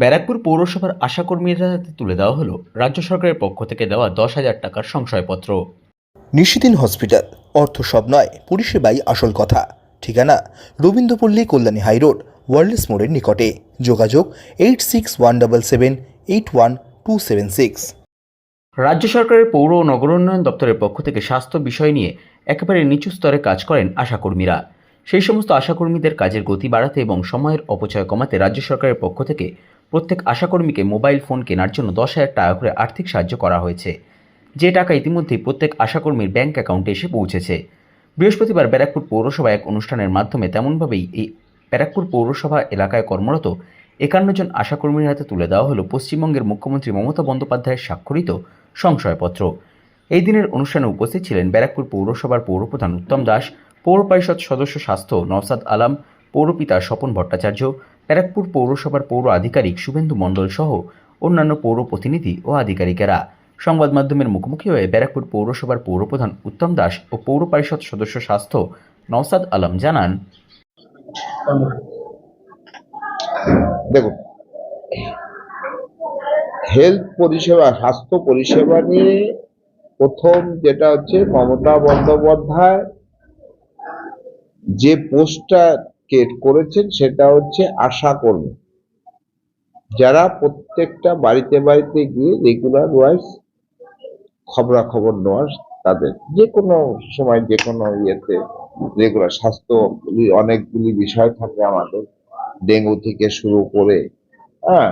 ব্যারাকপুর পৌরসভার আশাকর্মীদের হাতে তুলে দেওয়া হলো রাজ্য সরকারের পক্ষ থেকে দেওয়া দশ হাজার টাকার সংশয়পত্র। নিশিদিন হসপিটাল অর্থ সব নয় পরিষেবাই আসল কথা। ঠিকানা রবীন্দ্রপল্লী কল্যাণী হাইরোড ওয়ার্ল্ডস মোড়ের নিকটে। যোগাযোগ eight six one double seven eight one two seven six. রাজ্য সরকারের পৌর ও নগর উন্নয়ন দপ্তরের পক্ষ থেকে স্বাস্থ্য বিষয় নিয়ে একেবারে নিচু স্তরে কাজ করেন আশাকর্মীরা। সেই সমস্ত আশাকর্মীদের কাজের গতি বাড়াতে এবং সময়ের অপচয় কমাতে রাজ্য সরকারের পক্ষ থেকে প্রত্যেক আশাকর্মীকে মোবাইল ফোন কেনার জন্য দশ হাজার টাকা করে আর্থিক সাহায্য করা হয়েছে। যে টাকা ইতিমধ্যেই প্রত্যেক আশাকর্মীর ব্যাংক অ্যাকাউন্টে এসে পৌঁছেছে। বৃহস্পতিবার ব্যারাকপুর পৌরসভা এক অনুষ্ঠানের মাধ্যমে তেমনভাবেই এই ব্যারাকপুর পৌরসভা এলাকায় কর্মরত একান্ন জন আশাকর্মীর হাতে তুলে দেওয়া হলো পশ্চিমবঙ্গের মুখ্যমন্ত্রী মমতা বন্দ্যোপাধ্যায়ের স্বাক্ষরিত সংশয়পত্র। এই দিনের অনুষ্ঠানে উপস্থিত ছিলেন ব্যারাকপুর পৌরসভার পৌরপ্রধান উত্তম দাস, পৌর পরিষদ সদস্য স্বাস্থ্য নওসাদ আলাম, পৌরপিতা স্বপন ভট্টাচার্য ব্যারাকপুর পৌরসভার পৌর আধিকারিক শুভেন্দু মণ্ডল সহ অন্যান্য পৌর প্রতিনিধি ও আধিকারিকেরা। সংবাদ মাধ্যমের মুখোমুখি হয়ে ব্যারাকপুর পৌরসভার পৌরপ্রধান উত্তম দাস ও পৌর পরিষদ সদস্য স্বাস্থ্য নওসাদ আলম জানান। দেখুন হেলথ পরিষেবা, স্বাস্থ্য পরিষেবা নিয়ে প্রথম যেটা হচ্ছে মমতা বন্দ্যোপাধ্যায় যে পোস্টটা ক্রিয়েট করেছেন সেটা হচ্ছে আশা কর্মী। যারা প্রত্যেকটা বাড়িতে বাড়িতে গিয়ে রেগুলার ওয়াইজ খবরাখবর নেওয়ার তাদের যে কোনো সময় যে কোনো ইয়েতে রেগুলার স্বাস্থ্য অনেকগুলি বিষয় থাকে আমাদের। ডেঙ্গু থেকে শুরু করে হ্যাঁ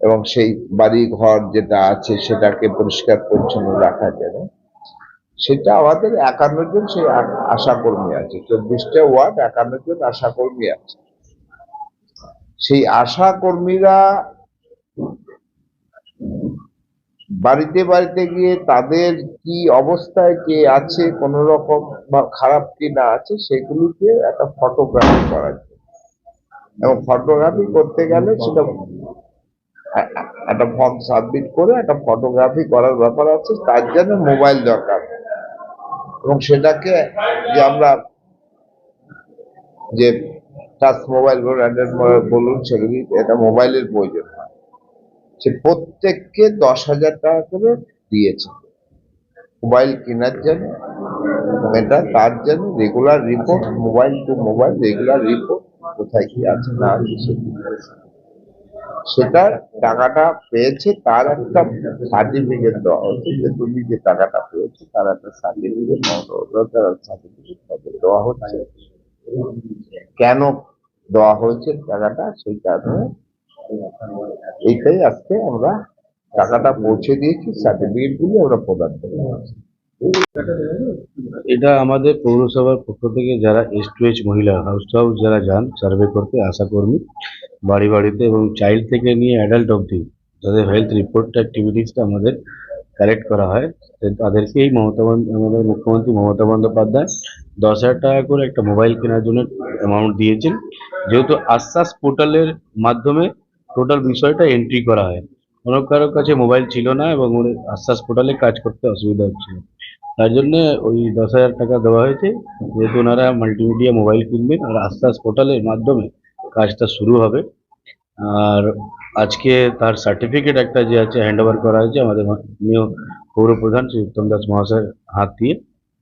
এবং সেই বাড়ি ঘর যেটা আছে সেটাকে পরিষ্কার পরিচ্ছন্ন রাখা যাবে সেটা আমাদের একান্ন জন সেই আশাকর্মী আছে। চব্বিশটা ওয়ার্ড একান্ন জন আশাকর্মী আছে। সেই আশাকর্মীরা বাড়িতে বাড়িতে গিয়ে তাদের কি অবস্থায় কে আছে, কোন রকম বা খারাপ কি না আছে, সেগুলিকে একটা ফটোগ্রাফি জন্য এবং ফটোগ্রাফি করতে গেলে সেটা একটা ফর্ম সাবমিট করে একটা ফটোগ্রাফি করার ব্যাপার আছে, তার জন্য মোবাইল দরকার। এবং সেটাকে যে আমরা যে টাচ মোবাইল বলুন অ্যান্ড্রয়েড মোবাইল বলুন সেগুলি, এটা মোবাইলের প্রয়োজন হয় সে প্রত্যেককে দশ হাজার টাকা করে দিয়েছে মোবাইল কেনার জন্য এটা তার জন্য regular report mobile to mobile regular report কোথায় কি আছে না আছে সেগুলো। সেটার টাকাটা পেয়েছে, তার একটা সার্টিফিকেট দেওয়া হচ্ছে যে তুমি যে টাকাটা পেয়েছ, তার একটা সার্টিফিকেট সার্টিফিকেট দেওয়া হচ্ছে কেন দেওয়া হয়েছে টাকাটা সেই কারণে এইটাই আজকে আমরা টাকাটা পৌঁছে দিয়েছি সার্টিফিকেট গুলি আমরা প্রদান করে। এটা আমাদের পৌরসভার পক্ষ থেকে যারা এস টু এইচ মহিলা হাউস টু হাউস যারা যান সার্ভে করতে আশাকর্মী বাড়ি বাড়িতে এবং চাইল্ড থেকে নিয়ে অ্যাডাল্ট অবধি যাদের হেলথ রিপোর্টটা অ্যাক্টিভিটিসটা আমাদের কালেক্ট করা হয়। তো তাদেরকেই মমতা আমাদের মুখ্যমন্ত্রী মমতা বন্দ্যোপাধ্যায় দশ হাজার টাকা করে একটা মোবাইল কেনার জন্য অ্যামাউন্ট দিয়েছেন। যেহেতু আশ্বাস পোর্টালের মাধ্যমে টোটাল বিষয়টা এন্ট্রি করা হয়। কোনো কারোর কাছে মোবাইল ছিল না এবং আশ্বাস পোর্টালে কাজ করতে অসুবিধা হচ্ছিল। তার জন্যে ওই দশ হাজার টাকা দেওয়া হয়েছে। যেহেতু ওনারা মাল্টিমিডিয়া মোবাইল কিনবেন আর আস্তে আস্তে পোর্টালের মাধ্যমে কাজটা শুরু হবে। আর আজকে তার সার্টিফিকেট একটা যে আছে হ্যান্ড ওভার করা হয়েছে আমাদের মাননীয় পৌরপ্রধান শ্রী উত্তম দাস মহাশয়ের হাত দিয়ে।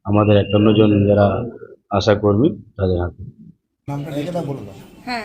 আমাদের একান্ন জন যারা আশা কর্মী তাদের হাতে হ্যাঁ